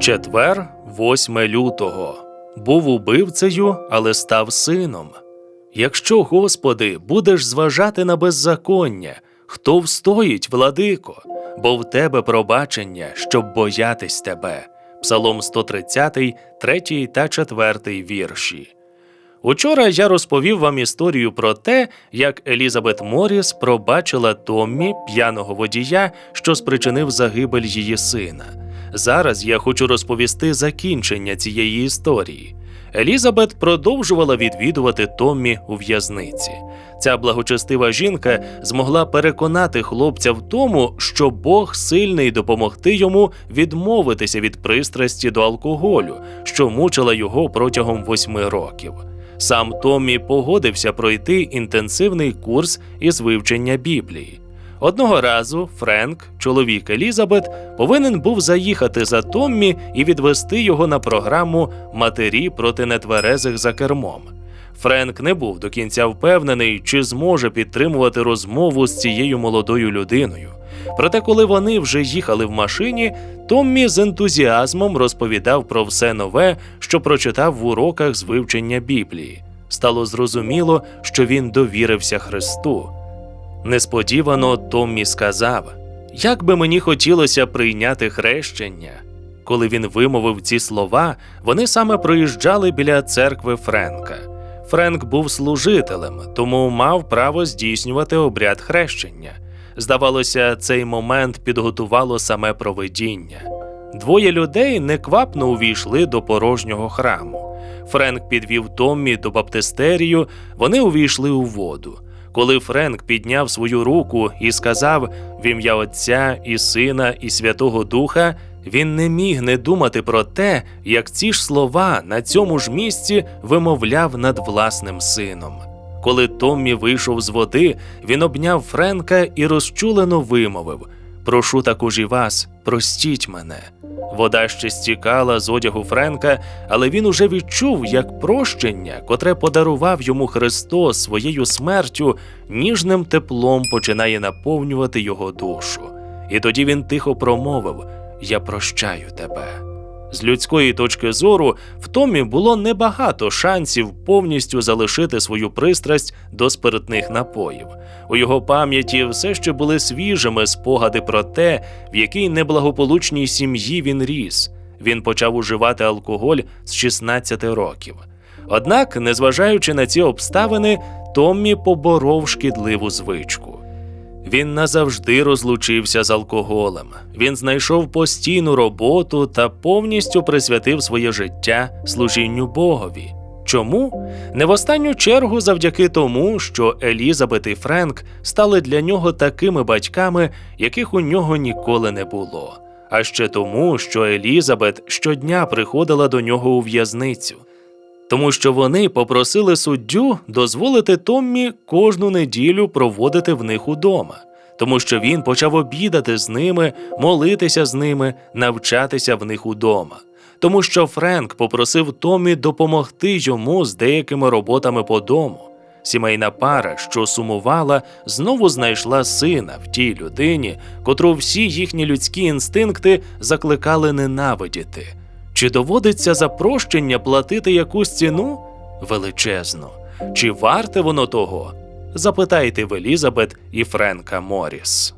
Четвер, 8 лютого. Був убивцею, але став сином. Якщо, Господи, будеш зважати на беззаконня, хто встоїть, владико, бо в тебе пробачення, щоб боятись тебе. Псалом 130, 3 та 4 вірші. Учора я розповів вам історію про те, як Елізабет Моріс пробачила Томмі, п'яного водія, що спричинив загибель її сина. Зараз я хочу розповісти закінчення цієї історії. Елізабет продовжувала відвідувати Томмі у в'язниці. Ця благочестива жінка змогла переконати хлопця в тому, що Бог сильний допомогти йому відмовитися від пристрасті до алкоголю, що мучила його протягом восьми років. Сам Томмі погодився пройти інтенсивний курс із вивчення Біблії. Одного разу Френк, чоловік Елізабет, повинен був заїхати за Томмі і відвести його на програму Матері проти нетверезих за кермом. Френк не був до кінця впевнений, чи зможе підтримувати розмову з цією молодою людиною. Проте, коли вони вже їхали в машині, Томмі з ентузіазмом розповідав про все нове, що прочитав в уроках з вивчення Біблії. Стало зрозуміло, що він довірився Христу. Несподівано Томмі сказав: Як би мені хотілося прийняти хрещення. Коли він вимовив ці слова, вони саме проїжджали біля церкви Френка. Френк був служителем, тому мав право здійснювати обряд хрещення. Здавалося, цей момент підготувало саме провидіння. Двоє людей неквапно увійшли до порожнього храму. Френк підвів Томмі до баптистерію, вони увійшли у воду. Коли Френк підняв свою руку і сказав в ім'я Отця і Сина і Святого Духа, він не міг не думати про те, як ці ж слова на цьому ж місці вимовляв над власним сином. Коли Томмі вийшов з води, він обняв Френка і розчулено вимовив: Прошу також і вас, простіть мене. Вода ще стікала з одягу Френка, але він уже відчув, як прощення, котре подарував йому Христос своєю смертю, ніжним теплом починає наповнювати його душу. І тоді він тихо промовив: Я прощаю тебе. З людської точки зору в Томі було небагато шансів повністю залишити свою пристрасть до спиртних напоїв. У його пам'яті все ще були свіжими спогади про те, в якій неблагополучній сім'ї він ріс. Він почав уживати алкоголь з 16 років. Однак, незважаючи на ці обставини, Томмі поборов шкідливу звичку. Він назавжди розлучився з алкоголем. Він знайшов постійну роботу та повністю присвятив своє життя служінню Богові. Чому? Не в останню чергу завдяки тому, що Елізабет і Френк стали для нього такими батьками, яких у нього ніколи не було. А ще тому, що Елізабет щодня приходила до нього у в'язницю тому що вони попросили суддю дозволити Томмі кожну неділю проводити в них удома, тому що він почав обідати з ними, молитися з ними, навчатися в них удома. Тому що Френк попросив Томмі допомогти йому з деякими роботами по дому. Сімейна пара, що сумувала, знову знайшла сина в тій людині, котру всі їхні людські інстинкти закликали ненавидіти. Чи доводиться за прощення платити якусь ціну? Величезну. Чи варте воно того? Запитайте в Елізабет і Френка Моріс.